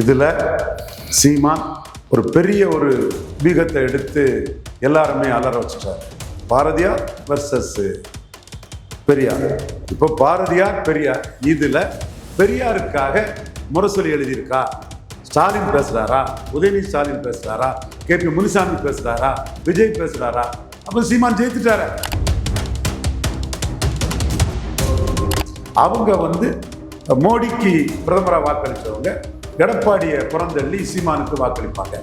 இதில் சீமான் ஒரு பெரிய ஒரு வீகத்தை எடுத்து எல்லாருமே அலற வச்சுட்டார். பாரதியார் வர்சஸ் பெரியார். இப்போ பாரதியார் பெரியார் இதில் பெரியாருக்காக முரசொலி எழுதியிருக்கா? ஸ்டாலின் பேசுகிறாரா உதயநிதி ஸ்டாலின் பேசுகிறாரா கே. பி. முனிசாமி பேசுகிறாரா விஜய் பேசுகிறாரா அப்போ சீமான் ஜெயித்துட்டார. அவங்க வந்து மோடிக்கு பிரதமராக வாக்களித்தவங்க எடப்பாடியை புறந்தள்ளி சீமானுக்கு வாக்களிப்பாங்க.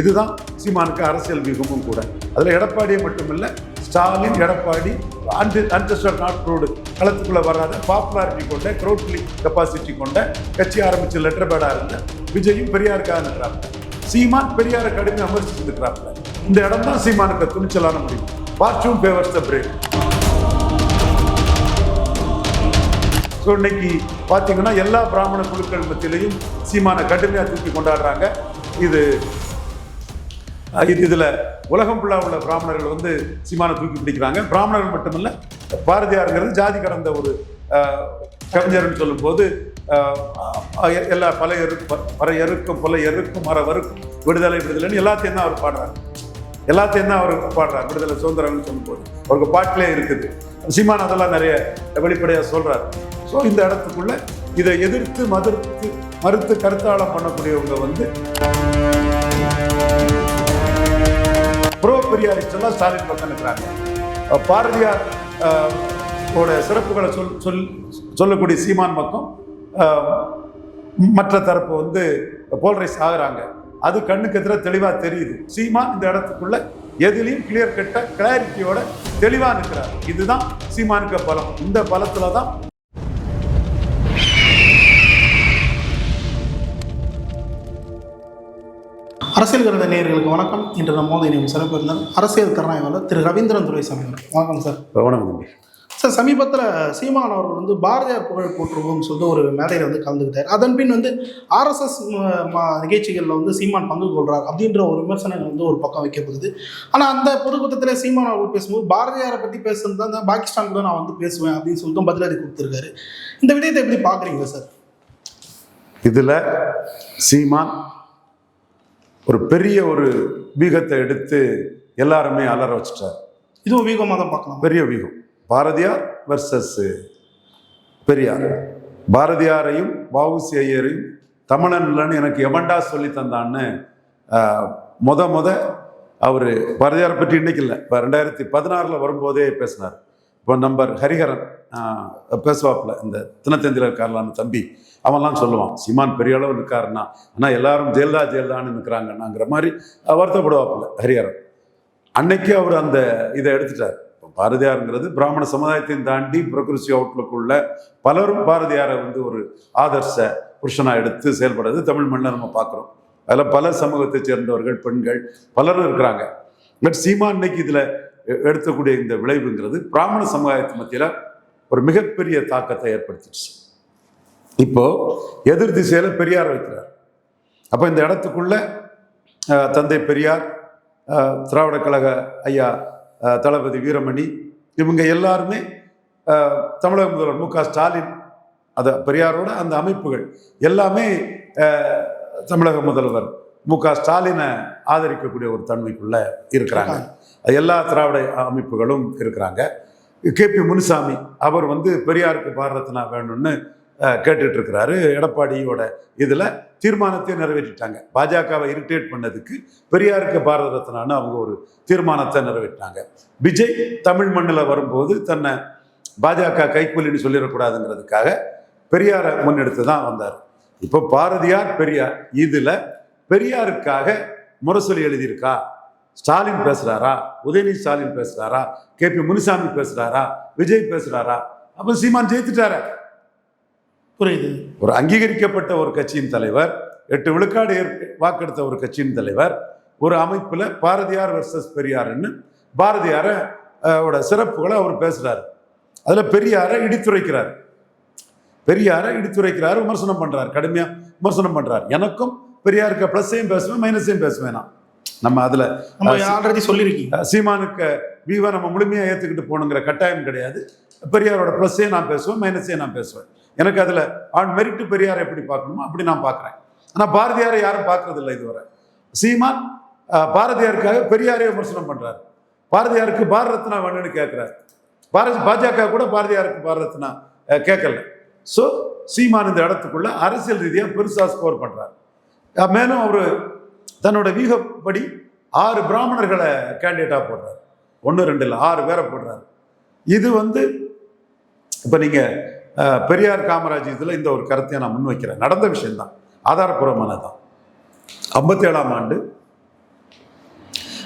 இதுதான் சீமானுக்கு அரசியல் வியூகமும் கூட. அதில் எடப்பாடியை மட்டுமில்லை Stalin Edappadi and untested not proved களத்துக்குள்ளே வராத பாப்புலாரிட்டி கொண்ட க்ரௌட் கெப்பாசிட்டி கொண்ட கட்சி ஆரம்பிச்ச லெட்டர் பேடாக இருந்த விஜயும் பெரியாருக்காக நிற்கிறாங்க சீமான் பெரியாரை கடுமையாக விமர்சிச்சிருக்கிறாங்க இந்த இடம் தான் சீமானுக்கு துணிச்சலான முடியும் fortune favours the brave so இன்னைக்கு பார்த்தீங்கன்னா எல்லா பிராமண குழுக்கள் மத்தியிலையும் சீமானை கடுமையாக தூக்கி கொண்டாடுறாங்க. இது இது இதில் உலகம் ஃபுல்லாக உள்ள பிராமணர்கள் வந்து சீமானை தூக்கி பிடிக்கிறாங்க. பிராமணர்கள் மட்டுமல்ல பாரதியாருங்கிறது ஜாதி கடந்த ஒரு கவிஞர்னு சொல்லும்போது எல்லா பல எருக்கு பல எருக்கும் பல எருக்கும் மர விடுதலை விடுதலைன்னு எல்லாத்தையும் தான் அவர் பாடுறாரு. எல்லாத்தையும் தான் அவர் பாடுறார். விடுதலை சுதந்திரம்னு சொல்லும்போது. அவருக்கு பாட்டிலே இருக்குது. சீமான் அதெல்லாம் நிறைய வெளிப்படையாக சொல்கிறார் ஸோ இந்த இடத்துக்குள்ள இதை எதிர்த்து மறுத்து மறுத்து கருத்தாளம் பண்ணக்கூடியவங்க வந்து புரோ பெரியாரிஸ்ட் எல்லாம் ஸ்டாலின் பக்கம் இருக்கிறாங்க. பாரதியார் ஓட சிறப்புகளை சொல் சொல் சொல்லக்கூடிய சீமான் பக்கம் மற்ற தரப்பு வந்து போல்ரைஸ் ஆகுறாங்க. அது கண்ணுக்கு எதிராக தெளிவாக தெரியுது. சீமான் இந்த இடத்துக்குள்ள எதுலேயும் கிளியர் கட்ட கிளாரிட்டியோட தெளிவாக நிற்கிறார் இதுதான் சீமானுக்கு பலம். இந்த பலத்தில் தான் அரசியல் கருத நேயர்களுக்கு வணக்கம். இன்று நம்ம மோதி இணையம் சிறப்பு இருந்தால் அரசியல் திறனாய்வாளர் திரு ரவீந்திரன் துரைசாமி வணக்கம் சார். வணக்கம் தம்பி. சார் சமீபத்தில் சீமான் அவர்கள் வந்து பாரதியார் புகழ் போற்றுவோம்னு சொல்லிட்டு ஒரு மேடையில் வந்து கலந்துக்கிட்டார். அதன் பின் வந்து ஆர்எஸ்எஸ் நிகழ்ச்சிகளில் வந்து சீமான் பங்கு கொள்றார் அப்படின்ற ஒரு விமர்சனங்கள் வந்து ஒரு பக்கம் வைக்கப்படுது ஆனால் அந்த பொதுக்கூட்டத்தில் சீமான் அவர்கள் பேசும்போது பாரதியாரை பற்றி பேசுறது தான் பாகிஸ்தான் கூட நான் வந்து பேசுவேன் அப்படின்னு சொல்லிட்டு பதிலடி கொடுத்துருக்காரு. இந்த விடயத்தை எப்படி பார்க்குறீங்க சார்? இதில் சீமான் ஒரு பெரிய ஒரு வீகத்தை எடுத்து எல்லாருமே அலற வச்சுட்டார். இதுவும் வீகமாக தான் பார்க்கலாம். பெரிய வீகம். பாரதியார் வர்சஸ் பெரியார். பாரதியாரையும் வஉசி ஐயரையும் தமிழன் இல்லைன்னு எனக்கு எவன்டா சொல்லி தந்தான்னு முத முத அவர் பாரதியாரை பற்றி இன்னைக்கு இல்லை. இப்போ ரெண்டாயிரத்தி பதினாறில் வரும்போதே பேசினார். இப்போ நம்பர் ஹரிஹரன் பேசுவாப்புல இந்த தினத்தந்தியில் இருக்கார்லான்னு தம்பி. அவன்லாம் சொல்லுவான் சீமான் பெரிய அளவு நிற்காருன்னா ஆனால் எல்லாரும் ஜெயலலிதா ஜெயலலிதான்னு நிற்கிறாங்கன்னாங்கிற மாதிரி வருத்தப்படுவாப்பில்ல ஹரிஹரன். அன்னைக்கு அவர் அந்த இதை எடுத்துட்டார். பாரதியாருங்கிறது பிராமண சமுதாயத்தையும் தாண்டி பிரகிருசி அவுட்லுக்குள்ள பலரும் பாரதியாரை வந்து ஒரு ஆதர்ச புருஷனாக எடுத்து செயல்படுறது தமிழ் மண்ணில் நம்ம பார்க்குறோம் அதில் பல சமூகத்தை சேர்ந்தவர்கள் பெண்கள் பலரும் இருக்கிறாங்க. பட் சீமா இன்னைக்கு இதில் எடுத்தக்கூடிய இந்த விளைவுங்கிறது பிராமண சமுதாயத்து மத்தியில் ஒரு மிகப்பெரிய தாக்கத்தை ஏற்படுத்திடுச்சு. இப்போ எதிர் திசையில பெரியார் வைக்கிறார். அப்போ இந்த இடத்துக்குள்ள தந்தை பெரியார் திராவிட கழக ஐயா தளபதி வீரமணி இவங்க எல்லாருமே தமிழக முதல்வர் மு க ஸ்டாலின் அது பெரியாரோட அந்த அமைப்புகள் எல்லாமே தமிழக முதல்வர் மு க ஸ்டாலினை ஆதரிக்கக்கூடிய ஒரு தன்மைக்குள்ள இருக்கிறாங்க. எல்லா திராவிட அமைப்புகளும் இருக்கிறாங்க. கே. பி. முனுசாமி அவர் வந்து பெரியாருக்கு பாரதத்தினா வேணும்னு அஹ், கேட்டுட்டு இருக்கிறாரு எடப்பாடியோட இதில் தீர்மானத்தை நிறைவேற்றிட்டாங்க. பாஜகவை இரிட்டேட் பண்ணதுக்கு பெரியாருக்கு பாரத ரத்னான்னு அவங்க ஒரு தீர்மானத்தை நிறைவேற்றினாங்க விஜய் தமிழ் மண்ணில் வரும்போது தன்னை பாஜக கைக்கூலின்னு சொல்லிடக்கூடாதுங்கிறதுக்காக பெரியாரை முன்னெடுத்து தான் வந்தார். இப்போ பாரதியார் பெரியார் இதில் பெரியாருக்காக முரசொலி எழுதியிருக்கா? ஸ்டாலின் பேசுகிறாரா உதயநிதி ஸ்டாலின் பேசுகிறாரா கே பி முனிசாமி பேசுகிறாரா விஜய் பேசுகிறாரா அப்போ சீமான் ஜெயித்துட்டார. புரியுது ஒரு அங்கீகரிக்கப்பட்ட ஒரு கட்சியின் தலைவர் எட்டு விழுக்காடு வாக்கெடுத்த ஒரு கட்சியின் தலைவர் ஒரு அமைப்புல பாரதியார் வர்சஸ் பெரியார்னு பாரதியார அஹ், ஓட சிறப்புகளை அவர் பேசுறாரு. அதுல பெரியாரை இடித்துரைக்கிறார். பெரியாரை இடித்துரைக்கிறார் விமர்சனம் பண்றார் கடுமையா விமர்சனம் பண்றார். எனக்கும் பெரியாருக்கு ப்ளஸ்ஸையும் பேசுவேன் மைனஸையும் பேசுவேன்? நான் நம்ம அதுல ஆல்ரெடி சொல்லியிருக்கீங்க சீமானுக்கு வீவை நம்ம முழுமையாக ஏற்றுக்கிட்டு போகணுங்கிற கட்டாயம் கிடையாது. பெரியாரோட ப்ளஸ்ஸையும் நான் பேசுவேன் மைனஸையும் நான் பேசுவேன். எனக்கு அதில் ஆன் மெரிட்டு பெரியாரை எப்படி பார்க்கணுமோ அப்படி நான் பார்க்குறேன். ஆனால் பாரதியாரை யாரும் பார்க்கறதில்ல இதுவரை. சீமான் பாரதியாருக்காக பெரியாரே விமர்சனம் பண்ணுறாரு பாரதியாருக்கு பாரத ரத்னா வேணும்னு கேட்குறாரு. பாரதி பாஜக கூட பாரதியாருக்கு பாரத ரத்னா கேட்கல. ஸோ சீமான் இந்த இடத்துக்குள்ள அரசியல் ரீதியாக பெருசாக ஸ்கோர் பண்ணுறாரு மேலும் அவர் தன்னோட வீகப்படி ஆறு பிராமணர்களை கேண்டிடேட்டாக போடுறாரு. ஒன்று ரெண்டு இல்லை ஆறு பேரை போடுறாரு. இது வந்து இப்போ நீங்கள் பெரியார் காமராஜ் இதில் இந்த ஒரு கருத்தை நான் முன்வைக்கிறேன். நடந்த விஷயம்தான். ஆதாரப்பூர்வமானதான் ஐம்பத்தி ஏழாம் ஆண்டு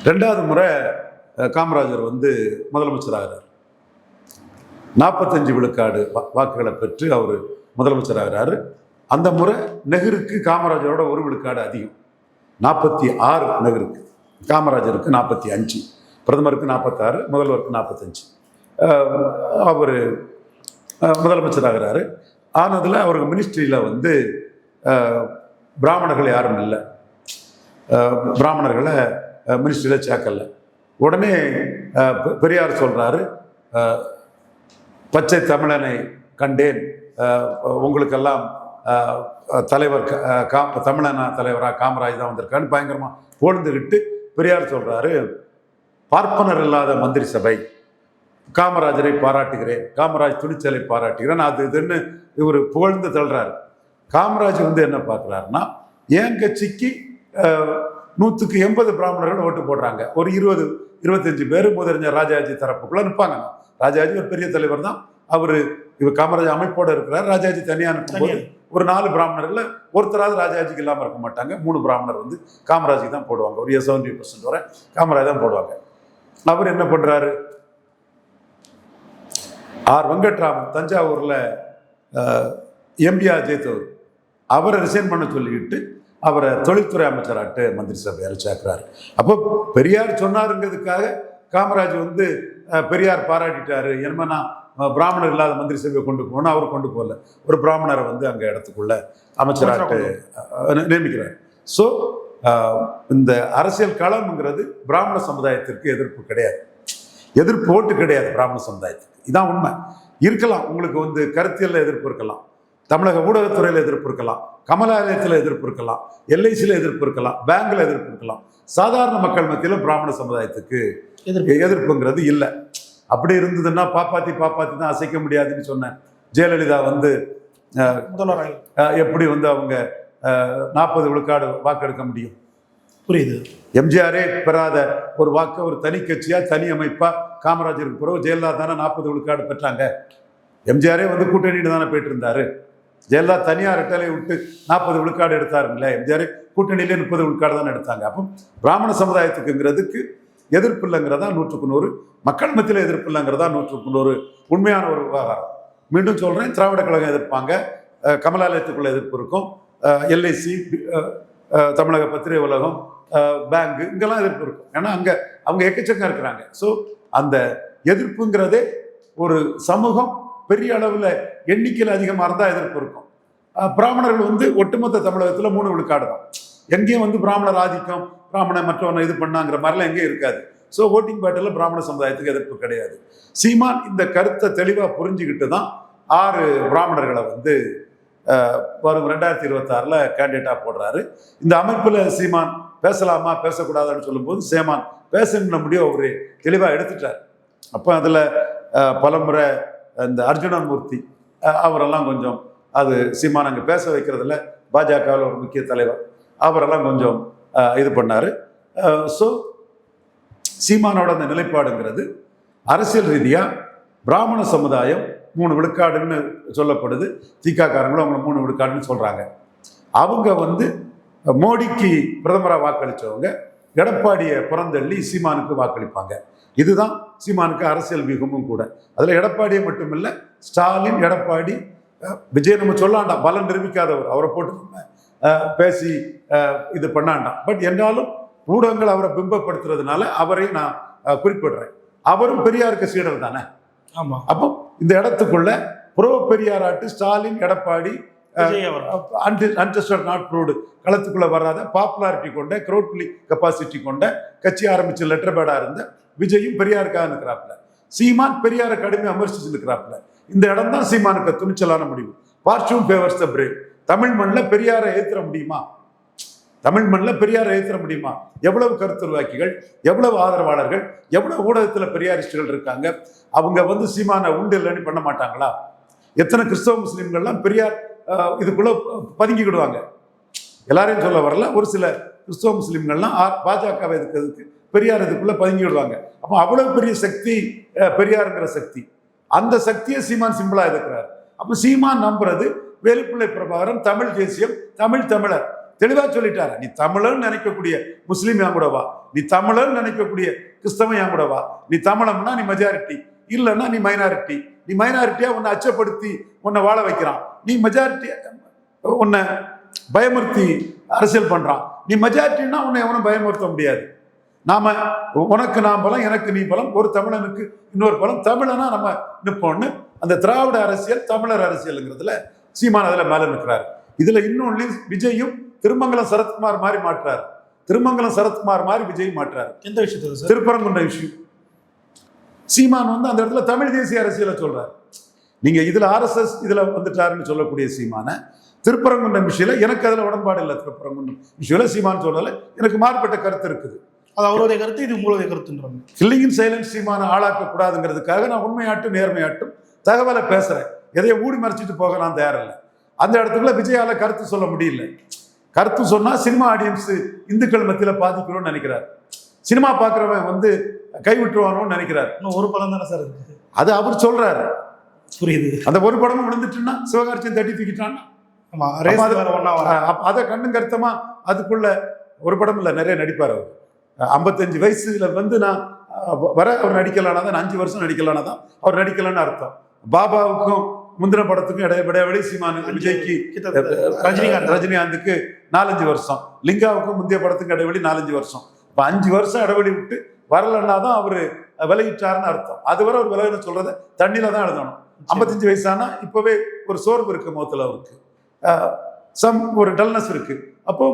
ரெண்டாவது முறை காமராஜர் வந்து முதலமைச்சராகிறார். நாற்பத்தஞ்சு விழுக்காடு வாக்குகளை பெற்று அவர் முதலமைச்சராகிறாரு. அந்த முறை நெஹ்ருக்கு காமராஜரோட ஒரு விழுக்காடு அதிகம். நாற்பத்தி ஆறு நெஹ்ருக்கு. காமராஜருக்கு நாற்பத்தி அஞ்சு பிரதமருக்கு நாற்பத்தாறு முதல்வருக்கு நாற்பத்தஞ்சு அவர் முதலமைச்சராகிறாரு. ஆனதில் அவருக்கு மினிஸ்ட்ரியில் வந்து பிராமணர்கள் யாரும் இல்லை. பிராமணர்களை மினிஸ்ட்ரியில் சேர்க்கல. உடனே பெரியார் சொல்கிறாரு பச்சை தமிழனை கண்டேன். உங்களுக்கெல்லாம் தலைவர் க- கா தமிழனா தலைவராக காமராஜ் தான் வந்திருக்கான்னு பயங்கரமாக புகழ்ந்துக்கிட்டு பெரியார் சொல்கிறாரு பார்ப்பனர் இல்லாத மந்திரி சபை. காமராஜரை பாராட்டுகிறேன் காமராஜ் துணிச்சலை பாராட்டுகிறேன். அது இதுன்னு இவர் புகழ்ந்து தள்ளுறாரு. காமராஜ் வந்து என்ன பார்க்குறாருன்னா என் கட்சிக்கு நூற்றுக்கு எண்பது பிராமணர்கள் ஓட்டு போடுறாங்க. ஒரு இருபது இருபத்தஞ்சு பேர் முதறிஞர் ராஜாஜி தரப்புக்குள்ள நிற்பாங்க. ராஜாஜி ஒரு பெரிய தலைவர் தான். அவர் இவர் காமராஜ் அமைப்போட இருக்கிறார். ராஜாஜி தனியாக நிற்கும்போது. ஒரு நாலு பிராமணர்ல ஒருத்தராவது ராஜாஜிக்கு இல்லாமல் இருக்க மாட்டாங்க. மூணு பிராமணர் வந்து காமராஜுக்கு தான் போடுவாங்க. ஒரு செவன்டி பர்சன்ட் வரை காமராஜ் தான் போடுவாங்க. அவர் என்ன பண்றாரு? ஆர் வெங்கட்ராமன் தஞ்சாவூர்ல எம்பிஆர் ஜெயித்தவர் அவரை ரிசைன் பண்ண சொல்லிக்கிட்டு அவரை தொழில்துறை அமைச்சராட்டு மந்திரி சபை அழைச்சாக்குறாரு. அப்போ பெரியார் சொன்னாருங்கிறதுக்காக காமராஜ் வந்து பெரியார் பாராட்டிட்டாரு. என்னமோ நான் பிராமணர் இல்லாத மந்திரி சபையை கொண்டு போகணும் அவர் கொண்டு போகல. ஒரு பிராமணரை வந்து அங்கே இடத்துக்குள்ள அமைச்சராட்டு நியமிக்கிறார். ஸோ இந்த அரசியல் களம்ங்கிறது பிராமண சமுதாயத்திற்கு எதிர்ப்பு கிடையாது. எதிர்ப்பு ஓட்டு கிடையாது பிராமண சமுதாயத்துக்கு. இதான் உண்மை. இருக்கலாம் உங்களுக்கு வந்து கருத்தியல்ல எதிர்ப்பு இருக்கலாம். தமிழக ஊடகத்துறையில் எதிர்ப்பு இருக்கலாம். கமலாலயத்தில் எதிர்ப்பு இருக்கலாம். எல்ஐசியில் எதிர்ப்பு இருக்கலாம். பேங்க்ல எதிர்ப்பு இருக்கலாம். சாதாரண மக்கள் மத்தியில் பிராமண சமுதாயத்துக்கு எதிர்ப்பு எதிர்ப்புங்கிறது இல்லை. அப்படி இருந்ததுன்னா பாப்பாத்தி பாப்பாத்தி தான் அசைக்க முடியாதுன்னு சொன்னேன். ஜெயலலிதா வந்து எப்படி வந்து அவங்க நாற்பது விழுக்காடு வாக்கெடுக்க முடியும்? புரியுது. எம்ஜிஆரே பெறாத ஒரு வாக்கு ஒரு தனி கட்சியா தனி அமைப்பா காமராஜருக்கு பிறகு ஜெயலலிதா தானே நாற்பது விழுக்காடு பெற்றாங்க. எம்ஜிஆரே வந்து கூட்டணிட்டு தானே போயிட்டு இருந்தாரு ஜெயலலிதா தனியார் ரெட்டலை விட்டு நாற்பது விழுக்காடு எடுத்தாருங்களே எம்ஜிஆர் கூட்டணியிலே முப்பது விழுக்காடு தானே எடுத்தாங்க. அப்போ பிராமண சமுதாயத்துக்குங்கிறதுக்கு எதிர்ப்பு இல்லைங்கிறதா நூற்றுக்கு நூறு மக்கள் மத்தியில் எதிர்ப்பு இல்லைங்கிறதா நூற்றுக்கு நூறு. உண்மையான ஒரு விவகாரம். மீண்டும் சொல்றேன் திராவிட கழகம் எதிர்ப்பாங்க. கமலாலயத்துக்குள்ள எதிர்ப்பு இருக்கும். எல்ஐசி தமிழக பத்திரிகை உலகம் பேங்கு இங்கெல்லாம் எதிர்ப்பு இருக்கும். ஏன்னா அங்கே அவங்க எக்கச்சக்கம் இருக்கிறாங்க. ஸோ அந்த எதிர்ப்புங்கிறதே ஒரு சமூகம் பெரிய அளவில் எண்ணிக்கையில் அதிகமாக இருந்தால் எதிர்ப்பு இருக்கும். பிராமணர்கள் வந்து ஒட்டுமொத்த தமிழகத்தில் மூணு விழுக்காடு தான். எங்கேயும் வந்து பிராமணர் ஆதிக்கம் பிராமண மற்றவனை இது பண்ணாங்கிற மாதிரிலாம் எங்கேயும் இருக்காது. ஸோ ஓட்டிங் பேட்டில் பிராமண சமுதாயத்துக்கு எதிர்ப்பு கிடையாது. சீமான் இந்த கருத்தை தெளிவாக புரிஞ்சுக்கிட்டு தான் ஆறு பிராமணர்களை வந்து வரும் ரெண்டாயிரத்தி இருபத்தாறில் கேண்டிடேட்டாக போடுறாரு. இந்த அமைப்பில் சீமான் பேசலாமா பேசக்கூடாதான்னு சொல்லும்போது சேமான் பேசணும்னு முடிய அவர் தெளிவாக எடுத்துட்டார். அப்போ அதில் பலமுறை இந்த அர்ஜுனமூர்த்தி அவரெல்லாம் கொஞ்சம் அது சீமான் அங்கே பேச வைக்கிறதுல பாஜகவில் ஒரு முக்கிய தலைவர். அவரெல்லாம் கொஞ்சம் இது பண்ணார். ஸோ சீமானோட அந்த நிலைப்பாடுங்கிறது அரசியல் ரீதியாக பிராமண சமுதாயம் மூணு விழுக்காடுன்னு சொல்லப்படுது. தீக்காக்காரங்களும் அவங்க மூணு விழுக்காடுன்னு சொல்கிறாங்க அவங்க வந்து மோடிக்கு பிரதமராக வாக்களித்தவங்க எடப்பாடியை புறந்தள்ளி சீமானுக்கு வாக்களிப்பாங்க. இதுதான் சீமானுக்கு அரசியல் வியூகமும் கூட. அதில் எடப்பாடியை மட்டும் இல்லை ஸ்டாலின் எடப்பாடி விஜய் நம்ம சொல்லாண்டாம் பலம் நிரூபிக்காதவர் அவரை போட்டு நம்ம பேசி இது பண்ணாண்டாம். பட் என்றாலும் ஊடகங்கள் அவரை பிம்பப்படுத்துறதுனால அவரை நான் குறிப்பிடுறேன். அவரும் பெரியாருக்கு சீடர் தானே? ஆமா. அப்போ இந்த இடத்துக்குள்ள pro பெரியாராட்டு Stalin Edappadi untested not proved. களத்துக்குள்ள வராத பாப்புலாரிட்டி கொண்ட க்ரௌட் கெப்பாசிட்டி கொண்ட கட்சி ஆரம்பிச்ச லெட்டர் பேடா இருந்த விஜயும் பெரியாருக்காக இருக்கிறாப்புல சீமான் பெரியாரை கடுமையாக விமர்சிச்சு இருக்கிறாப்புல இந்த இடம் தான் சீமானுக்கு துணிச்சலான முடிவு. Fortune favours the brave Tamil மண்ணில் பெரியாரை ஏத்துற முடியுமா? தமிழ் மண்ணில் பெரியார் எழுத்துற முடியுமா? எவ்வளவு கருத்துருவாக்கிகள் எவ்வளவு ஆதரவாளர்கள் எவ்வளவு ஊடகத்தில் பெரியாரிஸ்டுகள் இருக்காங்க? அவங்க வந்து சீமான உண்டு இல்லைன்னு பண்ண மாட்டாங்களா? எத்தனை கிறிஸ்தவ முஸ்லீம்கள்லாம் பெரியார் இதுக்குள்ளே பதுங்கிக்கிடுவாங்க. எல்லாரையும் சொல்ல வரல. ஒரு சில கிறிஸ்தவ முஸ்லீம்கள்லாம் பாஜகவை எதுக்கிறதுக்கு பெரியார் இதுக்குள்ளே பதுங்கி விடுவாங்க அப்போ அவ்வளோ பெரிய சக்தி பெரியாருங்கிற சக்தி. அந்த சக்தியை சீமான் சிம்பிளாக இருக்கிறார் அப்போ சீமான் நம்புறது வேலுப்பிள்ளை பிரபாகரன் தமிழ் தேசியம் தமிழ் தமிழர். தெளிவாக சொல்லிட்டாரு. நீ தமிழன் நினைக்கக்கூடிய முஸ்லீம் என் கூட வா. நீ தமிழன் நினைக்கக்கூடிய கிறிஸ்தவன் என் கூட வா. நீ தமிழம்னா நீ மெஜாரிட்டி இல்லைன்னா நீ மைனாரிட்டி நீ மைனாரிட்டியா உன்னை அச்சப்படுத்தி உன்னை வாழ வைக்கிறான். நீ மெஜாரிட்டி உன்னை பயமுறுத்தி அரசியல் பண்றான். நீ மெஜாரிட்டின்னா உன்னை எவனும் பயமுறுத்த முடியாது. நாம உனக்கு நான் பலம் எனக்கு நீ பலம் ஒரு தமிழனுக்கு இன்னொரு பலம். தமிழனா நம்ம நிற்போம்னு அந்த திராவிட அரசியல் தமிழர் அரசியலுங்கிறதுல சீமான் அதுல மேல நிற்கிறாரு இதுல இன்னொன்னு விஜயும் திருமங்கலம் சரத்குமார் மாதிரி மாற்றாரு. திருமங்கலம் சரத்குமார் மாதிரி விஜய் மாற்றாரு. எந்த விஷயத்துல திருப்பரங்குன்ற விஷயம் சீமான் வந்து அந்த இடத்துல தமிழ் தேசிய அரசியலை சொல்றாரு. நீங்க இதுல ஆர்எஸ்எஸ் இதுல வந்துட்டாருன்னு சொல்லக்கூடிய சீமான திருப்பரங்குன்றம் விஷயம் எனக்கு அதுல உடன்பாடு இல்லை திருப்பரங்குன்றம் விஷயம் சீமான் சொல்லல எனக்கு மாறுபட்ட கருத்து இருக்குது. அது அவருடைய கருத்து இது உங்களுடைய கருத்துன்றாங்க கில்லிங் சைலன்ஸ் சீமான ஆளாக்க கூடாதுங்கிறதுக்காக நான் உண்மையாட்டும் நேர்மையாட்டும் தகவலை பேசுறேன். எதையும் ஊடி மறைச்சிட்டு போக நான் தயாரில்லை அந்த இடத்துக்குள்ள விஜயால கருத்து சொல்ல முடியல. கருத்து சொன்னா சினிமா ஆடியன்ஸ் இந்துக்கள் மத்தியில பாதிக்கணும்னு நினைக்கிறார். சினிமா பார்க்குறவன் வந்து கைவிட்டுருவானோன்னு நினைக்கிறார். இன்னும் ஒரு பலம் தானே சார் இருக்கு. அது அவர் சொல்றாரு. புரியுது. அந்த ஒரு படமும் விழுந்துட்டுன்னா சிவகார்த்தியன் தட்டி தூக்கிட்டான்னா? அது- கண்ணும் கருத்தமா அதுக்குள்ள ஒரு படம் இல்லை நிறைய நடிப்பார் அவர். ஐம்பத்தஞ்சு வயசுல வந்து நான் வர அவர் நடிக்கலானா தான் அஞ்சு வருஷம் நடிக்கலானா தான் அவர் நடிக்கலன்னு அர்த்தம். பாபாவுக்கும் முந்தின படத்துக்கும் இடைய இடைவெளி சீமானு விஜய்க்கு ரஜினிகாந்த். ரஜினிகாந்துக்கு நாலஞ்சு வருஷம். லிங்காவுக்கும் முந்தைய படத்துக்கு இடைவெளி நாலஞ்சு வருஷம். இப்போ அஞ்சு வருஷம் இடைவெளி விட்டு வரலன்னா தான் அவர் விலகிட்டாருன்னு அர்த்தம். அதுவரை அவர் விலகின சொல்றத தண்ணியில தான் எழுதணும். ஐம்பத்தஞ்சு வயசானா இப்போவே ஒரு சோர்வு இருக்கு முகத்தில் அவருக்கு. சம் ஒரு டல்னஸ் இருக்கு. அப்போ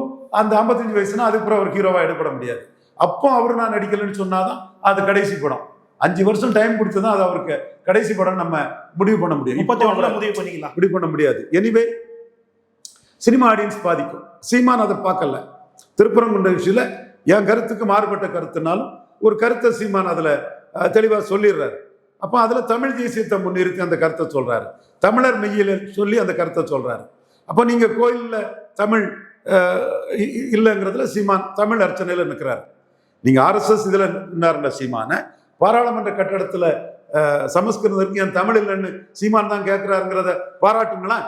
அந்த ஐம்பத்தஞ்சு வயசுனா அதுக்கப்புறம் அவர் ஹீரோவா எடுபட முடியாது. அப்போ அவர் நான் நடிக்கலைன்னு சொன்னாதான் அது கடைசி படம். அஞ்சு வருஷம் டைம் கொடுத்து தான் அது அவருக்கு கடைசி படம் நம்ம முடிவு பண்ண முடியும். முப்பத்தி ஒண்ணுல முடிவு பண்ணிக்கலாம். இப்படி பண்ண முடியாது. எனிவே சினிமா ஆடியன்ஸ் பாதிக்கும். சீமான் அதை பார்க்கல. திருப்பரங்குன்ற விஷயத்துல என் கருத்துக்கு மாறுபட்ட கருத்துனாலும் ஒரு கருத்தை சீமான் அதில் தெளிவாக சொல்லிடுறாரு. அப்போ அதில் தமிழ் தேசியத்தை முன்னிறுத்தி அந்த கருத்தை சொல்கிறாரு தமிழர் மெய்யில் சொல்லி அந்த கருத்தை சொல்கிறாரு அப்போ நீங்கள் கோயிலில் தமிழ் இ- இல்லைங்கிறதுல சீமான் தமிழ் அர்ச்சனையில் நிற்கிறாரு நீங்கள் ஆர்எஸ்எஸ் இதில் நின்னார்ல சீமான பாராளுமன்ற கட்டடத்தில் சமஸ்கிருதம் என் தமிழ் இல்லைன்னு சீமான் தான் கேட்குறாருங்கிறத பாராட்டுங்களா?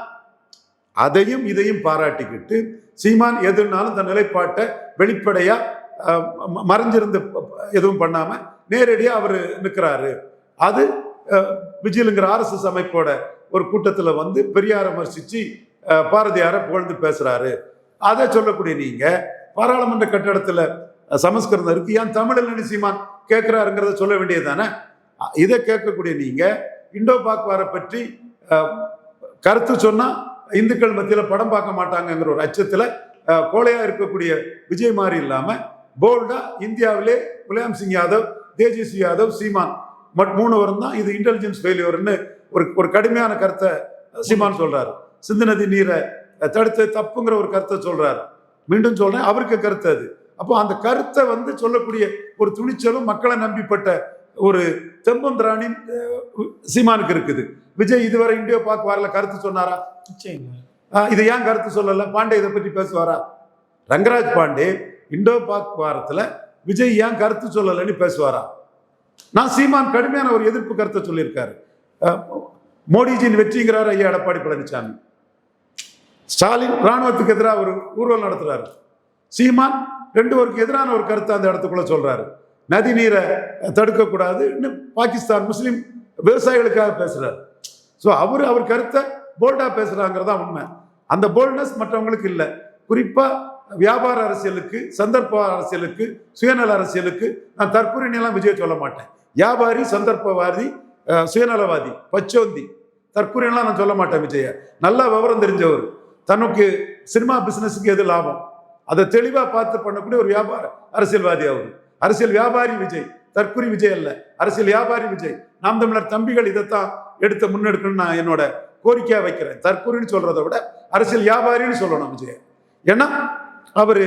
அதையும் இதையும் பாராட்டிக்கிட்டு சீமான் எதுனாலும் தன் நிலைப்பாட்டை வெளிப்படையாக மறைஞ்சிருந்து எதுவும் பண்ணாமல் நேரடியாக அவர் நிற்கிறாரு அது அஹ், விஜிலுங்கிற ஆர்எஸ்எஸ் அமைப்போட ஒரு கூட்டத்தில் வந்து பெரியாரை விமர்சித்து பாரதியாரை புகழ்ந்து பேசுகிறாரு அதை சொல்லக்கூடிய நீங்கள் பாராளுமன்ற கட்டடத்தில் சமஸ்கிருதம் இருக்கு. ஏன் தமிழில் இல்லைன்னு கேட்குறாருங்கிறத சொல்ல வேண்டியது தானே இதை கேட்கக்கூடிய நீங்கள் இண்டோ பாக் வாரை பற்றி கருத்து சொன்னால் இந்துக்கள் மத்தியில் படம் பார்க்க மாட்டாங்கங்கிற ஒரு அச்சத்தில் கோழையாக இருக்கக்கூடிய விஜய் மாதிரி இல்லாமல் போல்டா இந்தியாவிலே முலாயம் சிங் யாதவ் தேஜஸ்வி யாதவ் சீமான். மட் மூணு வரும் தான் இது இன்டெலிஜென்ஸ் ஃபெயிலியர்னு ஒரு ஒரு கடுமையான கருத்தை சீமான் சொல்றாரு. சிந்து நதி நீரை தடுத்து தப்புங்கிற ஒரு கருத்தை சொல்றாரு. மீண்டும் சொல்றேன் அவருக்கு கருத்து அது. அப்போ அந்த கருத்தை வந்து சொல்லக்கூடிய ஒரு துணிச்சலும் மக்களை நம்பிப்பட்ட ஒரு தெம்பந்திராணி சீமானுக்கு இருக்குது. விஜய் இதுவரை இந்தியோ பாக் வரல கருத்து சொன்னாரா? இதை ஏன் கருத்து சொல்லல? பாண்டே இதை பற்றி பேசுவாரா? ரங்கராஜ் பாண்டே இண்டோ பாக் வாரத்தில் விஜய் ஏன் கருத்து சொல்லலைன்னு பேசுவாரா? நான் சீமான் கடுமையான ஒரு எதிர்ப்பு கருத்தை சொல்லியிருக்காரு. மோடிஜியின் வெற்றிங்கிறார் ஐயா எடப்பாடி பழனிசாமி ஸ்டாலின் ராணுவத்துக்கு எதிராக ஒரு ஊர்வலம் நடத்துறாரு. சீமான் ரெண்டு எதிரான ஒரு கருத்தை அந்த இடத்துக்குள்ள சொல்றாரு. நதி நீரை தடுக்கக்கூடாது. இன்னும் பாகிஸ்தான் முஸ்லீம் விவசாயிகளுக்காக பேசுறாரு. ஸோ அவர் அவர் கருத்தை போல்டா பேசுறாங்கிறதா உண்மை. அந்த போல்ட்னஸ் மற்றவங்களுக்கு இல்லை. குறிப்பா வியாபார அரசியலுக்கு சந்தர்ப்ப அரசியலுக்கு சுயநல அரசியலுக்கு நான் தற்கொலைலாம் விஜய் சொல்ல மாட்டேன். வியாபாரி சந்தர்ப்பவாதி சுயநலவாதி பச்சோந்தி தற்கொலைலாம் நான் சொல்ல மாட்டேன் விஜய. நல்லா விவரம் தெரிஞ்சவர். தனக்கு சினிமா பிஸ்னஸுக்கு எது லாபம்? அதை தெளிவாக பார்த்து பண்ணக்கூடிய ஒரு வியாபார அரசியல்வாதி அவர். அரசியல் வியாபாரி விஜய். தற்குறி விஜய் அல்ல. அரசியல் வியாபாரி விஜய். நாம் தமிழர் தம்பிகள் இதைத்தான் எடுத்து முன்னெடுக்கணும்னு நான் என்னோட கோரிக்கையாக வைக்கிறேன். தற்குறின்னு சொல்றதை விட அரசியல் வியாபாரின்னு சொல்லணும் விஜய். ஏன்னா அவர்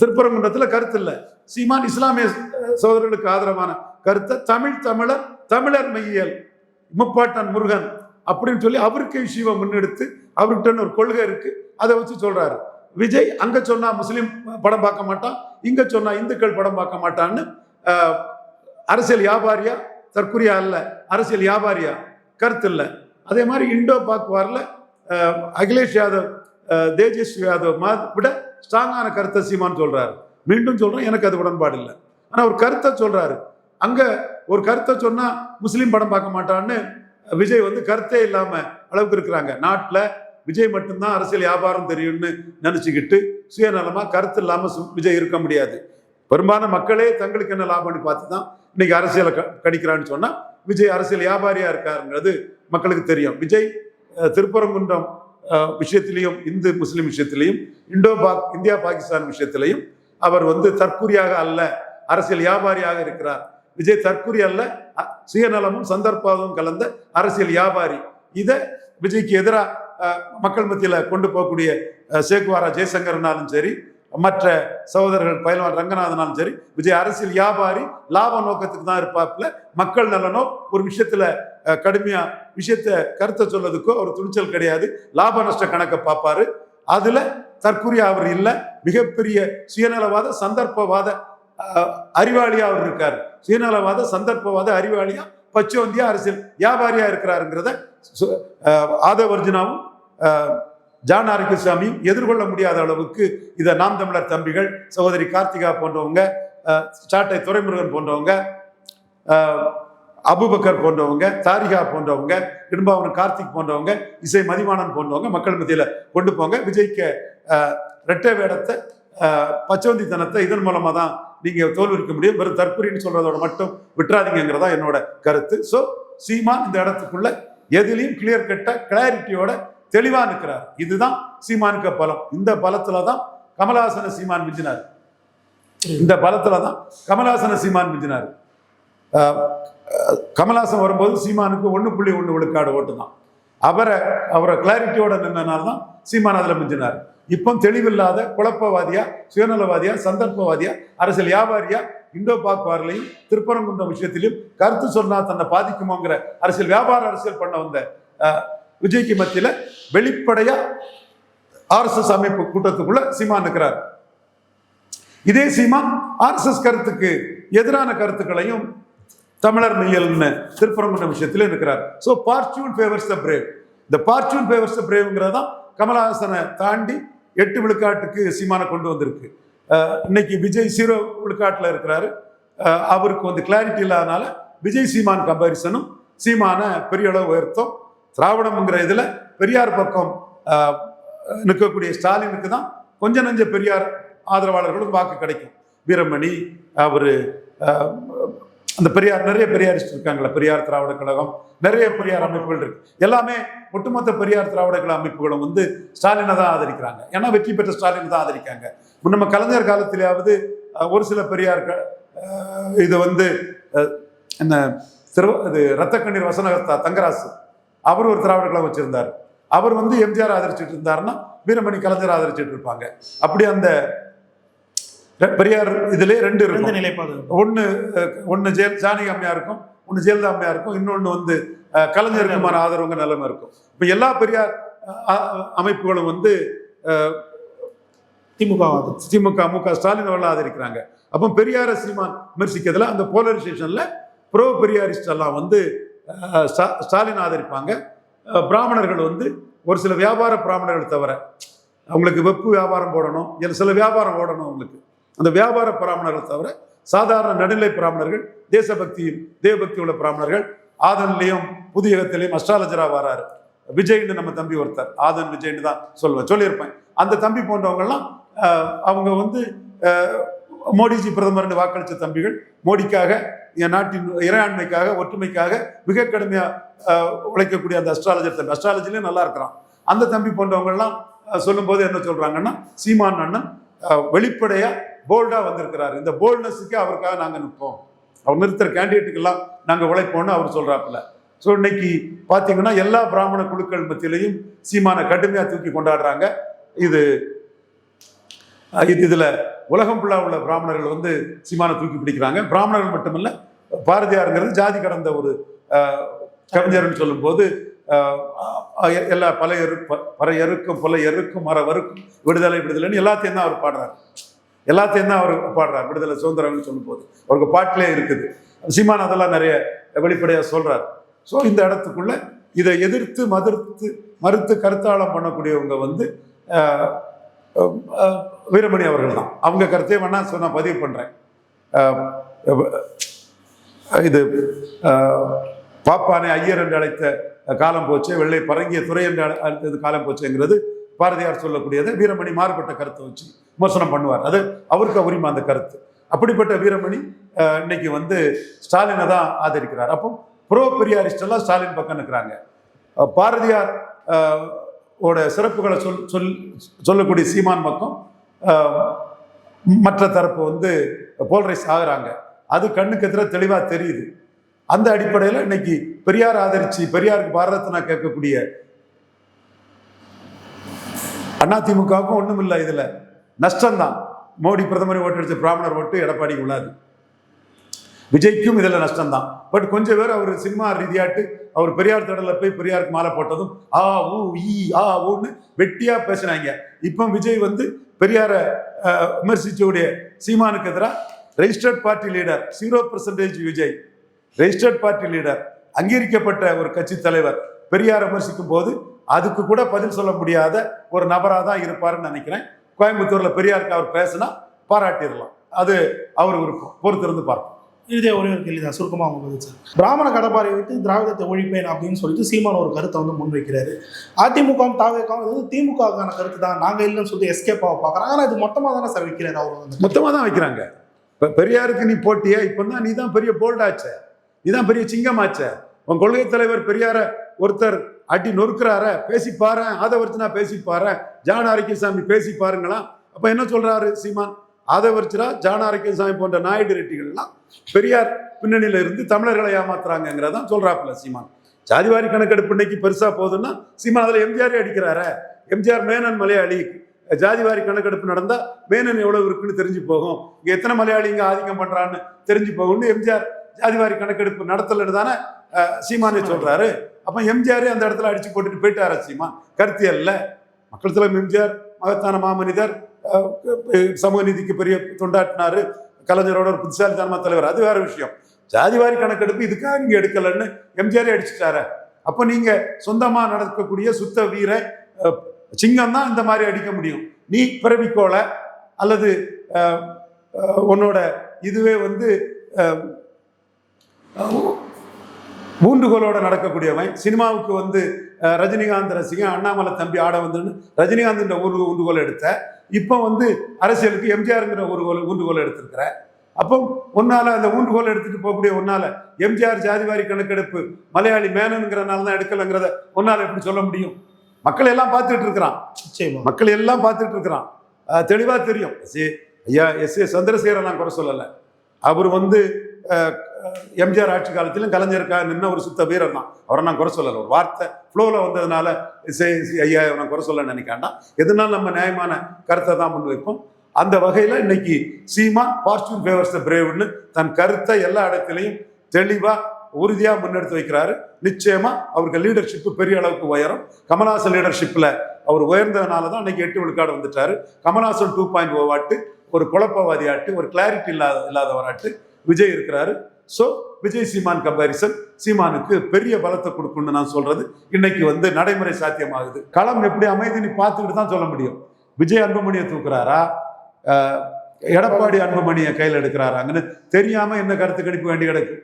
திருப்பரங்குன்றத்தில் கருத்து இல்லை. சீமான் இஸ்லாமிய சோதரர்களுக்கு ஆதரவான கருத்தை தமிழ் தமிழர் தமிழர் மெய்யியல் முப்பாட்டன் முருகன் அப்படின்னு சொல்லி அவருக்கு விஷயம் முன்னெடுத்து அவர்கிட்ட ஒரு கொள்கை இருக்கு. அதை வச்சு சொல்றாரு. விஜய் அங்க சொன்னா முஸ்லீம் படம் பார்க்க மாட்டான் இங்க சொன்னா இந்துக்கள் படம் பார்க்க மாட்டான்னு அரசியல் வியாபாரியா? தற்குறியா அல்ல அரசியல் வியாபாரியா? கருத்து இல்லை. அதே மாதிரி இண்டோ பாக் வாரில் அகிலேஷ் யாதவ் தேஜஸ்வி யாதவ் மா விட ஸ்ட்ராங்கான கருத்தை சீமான் சொல்றாரு. மீண்டும் சொல்றேன் எனக்கு அது உடன்பாடு இல்லை ஆனா ஒரு கருத்தை சொல்றாரு. அங்க ஒரு கருத்தை சொன்னா முஸ்லீம் படம் பார்க்க மாட்டான்னு விஜய் வந்து கருத்தே இல்லாம அளவுக்கு இருக்கிறாங்க. நாட்டில் விஜய் மட்டும்தான் அரசியல் வியாபாரம் தெரியும்னு நினச்சிக்கிட்டு சுயநலமாக கருத்து இல்லாமல் விஜய் இருக்க முடியாது. பெரும்பாலான மக்களே தங்களுக்கு என்ன லாபம்னு பார்த்து தான் இன்னைக்கு அரசியலை க- கணிக்கிறான்னு சொன்னால் விஜய் அரசியல் வியாபாரியாக இருக்காருங்கிறது மக்களுக்கு தெரியும். விஜய் திருப்பரங்குன்றம் விஷயத்திலையும் இந்து முஸ்லீம் விஷயத்திலையும் இண்டோ பாக் இந்தியா பாகிஸ்தான் விஷயத்திலையும் அவர் வந்து தற்குறியாக அல்ல அரசியல் வியாபாரியாக இருக்கிறார். விஜய் தற்குறி அல்ல சுயநலமும் சந்தர்ப்பமும் கலந்த அரசியல் வியாபாரி. இதை விஜய்க்கு எதிராக மக்கள் மத்தியில் கொண்டு போகக்கூடிய சேகுவாரா சேக்குவாரா சரி மற்ற சகோதரர்கள் பயில்வான் ரங்கநாதனாலும் சரி விஜய் அரசியல் வியாபாரி லாப நோக்கத்துக்கு தான் இருப்பாப்புல. மக்கள் நலனோ ஒரு விஷயத்துல கடுமையாக விஷயத்த கருத்தை சொல்லதுக்கோ ஒரு துணிச்சல் கிடையாது. லாப நஷ்ட கணக்கை பார்ப்பாரு. அதில் தற்குறி அவர் இல்லை. மிகப்பெரிய சுயநலவாத சந்தர்ப்பவாத அறிவாளியாக அவர் இருக்கார். சுயநலவாத சந்தர்ப்பவாத அறிவாளியாக பச்சோந்தியா அரசியல் வியாபாரியாக இருக்கிறாருங்கிறத சு- ஆதவர்ஜுனாவும் ஜான் ஆரோக்கியசாமியும் எதிர்கொள்ள முடியாத அளவுக்கு இதை நாம் தமிழர் தம்பிகள் சகோதரி கார்த்திகா போன்றவங்க சாட்டை துரைமுருகன் போன்றவங்க அபுபக்கர் போன்றவங்க தாரிகா போன்றவங்க இடும்பாவனம் கார்த்திக் போன்றவங்க இசை மதிவாணன் போன்றவங்க மக்கள் மத்தியில் கொண்டு போங்க. விஜய்க்கு ரெட்டை வேடத்தை அஹ், பச்சவந்தித்தனத்தை இதன் மூலமாக தான் நீங்கள் தோல்விக்க முடியும். வெறும் தற்கொலைன்னு சொல்றதோட மட்டும் விட்டுறாதீங்கிறதா என்னோட கருத்து. ஸோ சீமான் இந்த இடத்துக்குள்ள எதிலையும் கிளியர் கட்ட கிளாரிட்டியோட தெளிவாக நிற்கிறார் இதுதான் சீமானுக்கு பலம். இந்த பலத்தில் தான் கமலஹாசன சீமான் மிஞ்சினார். இந்த பலத்தில் தான் கமலஹாசன சீமான் மிஞ்சினார். கமலாசன் கமலஹாசன் வரும்போது சீமானுக்கு ஒன்று புள்ளி ஒன்று விழுக்காடு ஓட்டு தான். அவரை அவரை கிளாரிட்டியோட நின்றனால தான் சீமான் அதில் மிஞ்சினார். இப்போ தெளிவில்லாத குழப்பவாதியா சுயநலவாதியா சந்தர்ப்பவாதியா அரசியல் வியாபாரியா இண்டோ பாக் வாரிலையும் திருப்பரங்குன்றம் விஷயத்திலும் கருத்து சொன்னால் தன்னை பாதிக்குமோங்கிற அரசியல் வியாபார அரசியல் பண்ண வந்த விஜய்க்கு மத்தியில வெளிப்படையா ஆர்எஸ்எஸ் அமைப்பு கூட்டத்துக்குள்ள சீமா இருக்கிறார் இதே சீமா ஆர்எஸ்எஸ் கருத்துக்கு எதிரான கருத்துக்களையும் தமிழர் மெய்யல்னு திருப்பரங்குன்ற விஷயத்தில் இருக்கிறார். So fortune favours the brave இந்த பார்ச்சூன் ஃபேவர்ஸ் த பிரேவ்ங்கிறது தான் கமலஹாசனை தாண்டி எட்டு விழுக்காட்டுக்கு சீமானை கொண்டு வந்திருக்கு. இன்னைக்கு விஜய் சீரோ விழுக்காட்டில் இருக்கிறாரு. அவருக்கு வந்து கிளாரிட்டி இல்லாதனால விஜய் சீமான் கம்பாரிசனும் சீமானை பெரிய அளவு உயர்த்தும். திராவிடம்ங்கிற இதில் பெரியார் பக்கம் நிற்கக்கூடிய ஸ்டாலினுக்கு தான் கொஞ்ச நஞ்ச பெரியார் ஆதரவாளர்களுக்கு வாக்கு கிடைக்கும். வீரமணி அவர் அந்த பெரியார் நிறைய பெரியாரிஸ்ட் இருக்காங்களா பெரியார் திராவிட கழகம் நிறைய பெரியார் அமைப்புகள் இருக்கு. எல்லாமே ஒட்டுமொத்த பெரியார் திராவிட கழக அமைப்புகளும் வந்து ஸ்டாலினை தான் ஆதரிக்கிறாங்க. ஏன்னா வெற்றி பெற்ற ஸ்டாலினை தான் ஆதரிக்காங்க. நம்ம கலைஞர் காலத்திலேயாவது ஒரு சில பெரியார் இது வந்து என்ன திரு இது ரத்த கண்ணீர் வசனகர்த்தா தங்கராசு அவர் ஒரு திராவிட கழகம் வச்சிருந்தார். அவர் வந்து எம்ஜிஆர் ஆதரிச்சுட்டு இருந்தாருன்னா வீரமணி கலைஞர் ஆதரிச்சுட்டு இருப்பாங்க. அப்படி அந்த பெரியார் இதுலயே ரெண்டு இருக்கும். நிலைப்பாடு ஒன்று ஒன்று ஜெய ஜானகி அம்மையா இருக்கும். ஒன்று ஜெயலலிதா அம்மையா இருக்கும். இன்னொன்று வந்து கலைஞருக்குமான ஆதரவுங்க நிலைமை இருக்கும். இப்போ எல்லா பெரியார் அமைப்புகளும் வந்து திமுக திமுக மு க ஸ்டாலின் அவர்கள் ஆதரிக்கிறாங்க. அப்போ பெரியார சீமான் விமர்சிக்கிறதுல அந்த போலரைசேஷன்ல ப்ரோ பெரியாரிஸ்ட் எல்லாம் வந்து ஸ்டாலின் ஆதரிப்பாங்க. பிராமணர்கள் வந்து ஒரு சில வியாபார பிராமணர்கள் தவிர அவங்களுக்கு வெப்பு வியாபாரம் போடணும் சில வியாபாரம் ஓடணும் அவங்களுக்கு. அந்த வியாபார பிராமணர்கள் தவிர சாதாரண நடுநிலை பிராமணர்கள் தேசபக்தியும் தேவபக்தி உள்ள பிராமணர்கள் ஆதன்லேயும் புதியகத்திலையும் அஸ்ட்ராலஜராக வராரு. விஜய்னு நம்ம தம்பி ஒருத்தர். ஆதன் விஜய்னு தான் சொல்லுவேன் சொல்லியிருப்பேன். அந்த தம்பி போன்றவங்கெல்லாம் அவங்க வந்து மோடிஜி பிரதமர்னு வாக்களித்த தம்பிகள் மோடிக்காக என் நாட்டின் இறையாண்மைக்காக ஒற்றுமைக்காக மிக கடுமையாக உழைக்கக்கூடிய அந்த அஸ்ட்ராலஜர் தம்பி. அஸ்ட்ராலஜிலையும் நல்லா இருக்கிறான். அந்த தம்பி போன்றவங்கெல்லாம் சொல்லும்போது என்ன சொல்கிறாங்கன்னா சீமான் அண்ணன் வெளிப்படையாக போல்டாக வந்திருக்கிறார். இந்த போல்ட்னஸுக்கு அவருக்காக நாங்கள் நிற்போம். அவர் நிறுத்துகிற கேண்டிடேட்டுக்கெல்லாம் நாங்கள் உழைப்போம்னு அவர் சொல்கிறாப்புல ஸோ இன்னைக்கு பார்த்தீங்கன்னா எல்லா பிராமண குழுக்கள் மத்தியிலையும் சீமானை கடுமையாக தூக்கி கொண்டாடுறாங்க. இது இது இதில் உலகம் ஃபுல்லாக உள்ள பிராமணர்கள் வந்து சீமானை தூக்கி பிடிக்கிறாங்க. பிராமணர்கள் மட்டுமல்ல பாரதியாருங்கிறது ஜாதி கடந்த ஒரு கவிஞர்னு சொல்லும்போது எல்லா பல எரு ப- பற எருக்கும் பல எருக்கும் மர வறுக்கும் விடுதலை விடுதலைன்னு எல்லாத்தையும் தான் அவர் பாடுறாரு. எல்லாத்தையும் தான் அவர் பாடுறார். விடுதலை சுதந்திரம்னு சொல்லும்போது. அவருக்கு பாட்டிலே இருக்குது. சீமான் அதெல்லாம் நிறைய வெளிப்படையாக சொல்கிறார் ஸோ இந்த இடத்துக்குள்ள இதை எதிர்த்து மதிர்த்து மறுத்து கருத்தாளம் பண்ணக்கூடியவங்க வந்து வீரமணி அவர்கள் தான். அவங்க கருத்தையும் வேணா ஸோ நான் பதிவு பண்ணுறேன் இது பாப்பானை ஐயர் என்று அழைத்த காலம் போச்சு. வெள்ளை பரங்கிய துறை என்று அழைத்தது காலம் போச்சுங்கிறது பாரதியார் சொல்லக்கூடியதை. வீரமணி மாறுபட்ட கருத்தை வச்சு விமர்சனம் பண்ணுவார். அது அவருக்கு உரிமை அந்த கருத்து. அப்படிப்பட்ட வீரமணி இன்னைக்கு வந்து ஸ்டாலினை தான் ஆதரிக்கிறார். அப்போ ப்ரோ பெரியாரிஸ்டெல்லாம் ஸ்டாலின் பக்கம் இருக்கிறாங்க பாரதியார் ஓட சிறப்புகளை சொல் சொல் சொல்லக்கூடிய சீமான் பக்கம் மற்ற தரப்பு வந்து போல்ரைஸ் ஆகுறாங்க. அது கண்ணுக்கு எதிர தெளிவாக தெரியுது. அந்த அடிப்படையில் இன்னைக்கு பெரியார் ஆதரிச்சு பெரியாருக்கு பாரதத்தினா கேட்கக்கூடிய அதிமுகவுக்கும் ஒன்றும் இல்லை இதில். நஷ்டம்தான். மோடி பிரதமரை ஓட்டடிச்ச பிராமணர் ஓட்டு எடப்பாடி உள்ளாது விஜய்க்கும் இதில் நஷ்டம்தான். பட் கொஞ்சம் பேர் அவர் சினிமா ரீதியாட்டு அவர் பெரியார் திடலில் போய் பெரியாருக்கு மாலை போட்டதும் ஆ ஊ ஈ ஆ ஊன்னு வெட்டியாக பேசினாங்க. இப்போ விஜய் வந்து பெரியாரை அஹ், விமர்சிச்சவுடைய சீமானுக்கு எதிராக registered party leader zero percentage Vijay. Registered party leader அங்கீகரிக்கப்பட்ட ஒரு கட்சி தலைவர் பெரியார் விமர்சிக்கும் போது அதுக்கு கூட பதில் சொல்ல முடியாத ஒரு நபராக தான் இருப்பாருன்னு நினைக்கிறேன். கோயம்புத்தூர்ல பெரியாருக்கு அவர் பேசினா பாராட்டிடலாம். அது அவர் விருப்பம். பொறுத்திருந்து பார்ப்போம். இதே ஒரே ஒரு கேள்வி தான் சுருக்கமாக அவங்க பதில் சார் பிராமண கடப்பாரை வைத்து திராவிடத்தை ஒழிப்பேன் அப்படின்னு சொல்லிட்டு சீமான் ஒரு கருத்தை வந்து முன்வைக்கிறாரு. அதிமுகவும் தாவேக்காவும் இது வந்து திமுகவுக்கான கருத்து தான். நாங்கள் இல்லைன்னு சொல்லிட்டு எஸ்கேப் ஆக பார்க்குறாங்க. ஆனால் இது மொத்தமாக தானே சார் வைக்கிறாரு அவர் வந்து? மொத்தமாக தான் வைக்கிறாங்க. இப்போ பெரியாருக்கு நீ போட்டியா இப்போ தான் நீ தான் பெரிய போல்டாச்ச நீ தான் பெரிய சிங்கமாச்ச. உன் கொள்கை தலைவர் பெரியார ஒருத்தர் அட்டி நொறுக்கிறார பேசி பாரு ஆதவர்ச்சனா பேசி பாரு ஜான் ஆரோக்கியசாமி பேசி பாருங்களா அப்போ என்ன சொல்றாரு சீமான்? ஆதவர்ச்சனா ஜான் ஆரோக்கியசாமி போன்ற நாயுடு ரெட்டிகள்லாம் பெரியார் பின்னணியில இருந்து தமிழர்களை ஏமாத்துறாங்கிறதான் சொல்றாப்புல சீமான். ஜாதிவாரி கணக்கெடுப்பு இன்னைக்கு பெருசா போகுதுன்னா சீமான் அதில் எம்ஜிஆரே அடிக்கிறார. எம்ஜிஆர் மேனன் மலையாளி. ஜாதிவாரி கணக்கெடுப்பு நடந்தா மேனன் எவ்வளவு இருக்குன்னு தெரிஞ்சு போகும். இங்க எத்தனை மலையாளி இங்க ஆதிக்கம் பண்றான்னு தெரிஞ்சு போகும்னு எம்ஜிஆர் ஜாதிவாரி கணக்கெடுப்பு நடத்தலன்னு தானே சீமானே சொல்றாரு. அப்போ எம்ஜிஆரே அந்த இடத்துல அடிச்சு போட்டுட்டு போயிட்டாரா கருத்து கருத்தியல்ல மக்கள் தலைமை எம்ஜிஆர் மகத்தான மாமனிதர் சமூக நீதிக்கு பெரிய தொண்டாட்டினாரு கலைஞரோட ஒரு புத்திசாலித்தனமா தலைவர். அது வேற விஷயம். ஜாதிவாரி கணக்கெடுப்பு இதுக்காக நீங்க எடுக்கலன்னு எம்ஜிஆரே அடிச்சுட்டாரு. அப்ப நீங்க சொந்தமா நடக்கக்கூடிய சுத்த வீர சிங்கம் தான் இந்த மாதிரி அடிக்க முடியும். நீ பிறவிக்கோள அல்லது உன்னோட இதுவே வந்து ஊன்றுகோலோட நடக்கக்கூடியவன். சினிமாவுக்கு வந்து ரஜினிகாந்த் ரசிகன் அண்ணாமலை தம்பி ஆட வந்துன்னு ரஜினிகாந்த் ஊரு ஊன்றுகோல் எடுத்த. இப்போ வந்து அரசியலுக்கு எம்ஜிஆருங்கிற ஒரு ஊன்றுகோல் எடுத்திருக்கிற. அப்போ உன்னால அந்த ஊன்றுகோல் எடுத்துட்டு போகக்கூடிய உன்னால எம்ஜிஆர் ஜாதிவாரி கணக்கெடுப்பு மலையாளி மேனனுங்கிறனால தான் எடுக்கலைங்கிறத உன்னால எப்படி சொல்ல முடியும்? மக்கள் எல்லாம் பார்த்துட்டு இருக்கிறான். மக்கள் எல்லாம் பார்த்துட்டு இருக்கிறான். தெளிவா தெரியும். சி- ஐயா எஸ் ஏ சந்திரசேகரை நான் குறை சொல்லலை. அவர் வந்து எம்ஜிஆர் ஆட்சி காலத்திலும் கலைஞருக்காக நின்ன ஒரு சுத்த வீரர் தான். அவரை நான் குறை சொல்லலை. ஒரு வார்த்தை ஃப்ளோவில் வந்ததுனால சரி ஐயா நான் குறை சொல்ல நினைக்காண்டா. எதுனாலும் நம்ம நியாயமான கருத்தை தான் முன் வைப்போம். அந்த வகையில் இன்னைக்கு சீமா பாஸ்டிவ் ஃபேவர்ஸ் த பிரேவ்னு தன் கருத்தை எல்லா இடத்துலையும் தெளிவாக உறுதியாக முன்னெடுத்து வைக்கிறாரு. நிச்சயமாக அவருக்கு லீடர்ஷிப்பு பெரிய அளவுக்கு உயரும். கமல்ஹாசன் லீடர்ஷிப்பில் அவர் உயர்ந்ததுனால தான் இன்னைக்கு எட்டு விழுக்காடு வந்துட்டாரு. கமல்ஹாசன் டூ பாயிண்ட் ஓவாட்டு ஒரு குழப்பவாதி ஆட்டு ஒரு கிளாரிட்டி இல்லாத இல்லாதவராட்டு விஜய் இருக்கிறாரு. ஸோ விஜய் சீமான் கம்பாரிசன் சீமானுக்கு பெரிய பலத்தை கொடுக்கும்னு நான் சொல்றது. இன்னைக்கு வந்து நடைமுறை சாத்தியமாகுது. களம் எப்படி அமைதி நீ பார்த்துக்கிட்டு தான் சொல்ல முடியும். விஜய் அன்புமணியை தூக்குறாரா? எடப்பாடி அன்புமணியை கையில் எடுக்கிறாராங்கன்னு தெரியாம என்ன கருத்து கணிப்பு வேண்டி கிடக்கு?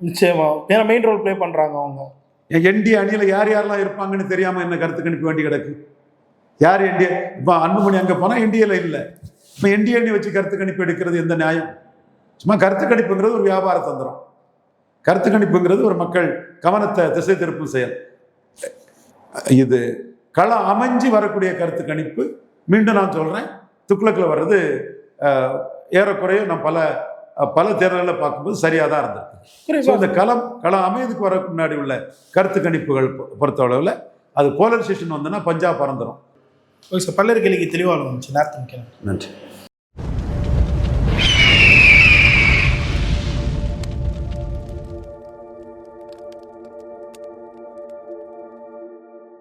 நிச்சயமா. ஏன்னா மெயின் ரோல் ப்ளே பண்றாங்க அவங்க. என்டி அணியில யார் யாரெல்லாம் இருப்பாங்கன்னு தெரியாம என்ன கருத்து கணிப்பு வேண்டி கிடக்கு? யார் என்டிஏ இப்போ அன்புமணி அங்க போனா என்டிஏல இல்லை. இப்போ என்டிஏ அணி வச்சு கருத்து கணிப்பு எடுக்கிறது எந்த நியாயம்? சும்மா கருத்து கணிப்புங்கிறது ஒரு வியாபார தந்திரம். கருத்து கணிப்புங்கிறது ஒரு மக்கள் கவனத்தை திசை திருப்பும் செயல். இது களம் அமைஞ்சு வரக்கூடிய கருத்து கணிப்பு மீண்டும் நான் சொல்றேன். துக்ளக்கில் வர்றது ஏறக்குறைய நான் பல பல தேர்தல்களை பார்க்கும்போது சரியாக தான் இருந்திருக்கு. ஸோ இந்த களம் களம் அமையதுக்கு வரக்கு முன்னாடி உள்ள கருத்து கணிப்புகள் பொறுத்த அளவில் அது போலரைசேஷன் வந்ததுன்னா பஞ்சாப் பறந்துடும் ஓகே சார் பல்லர் கேள்விக்கு தெளிவாக நன்றி.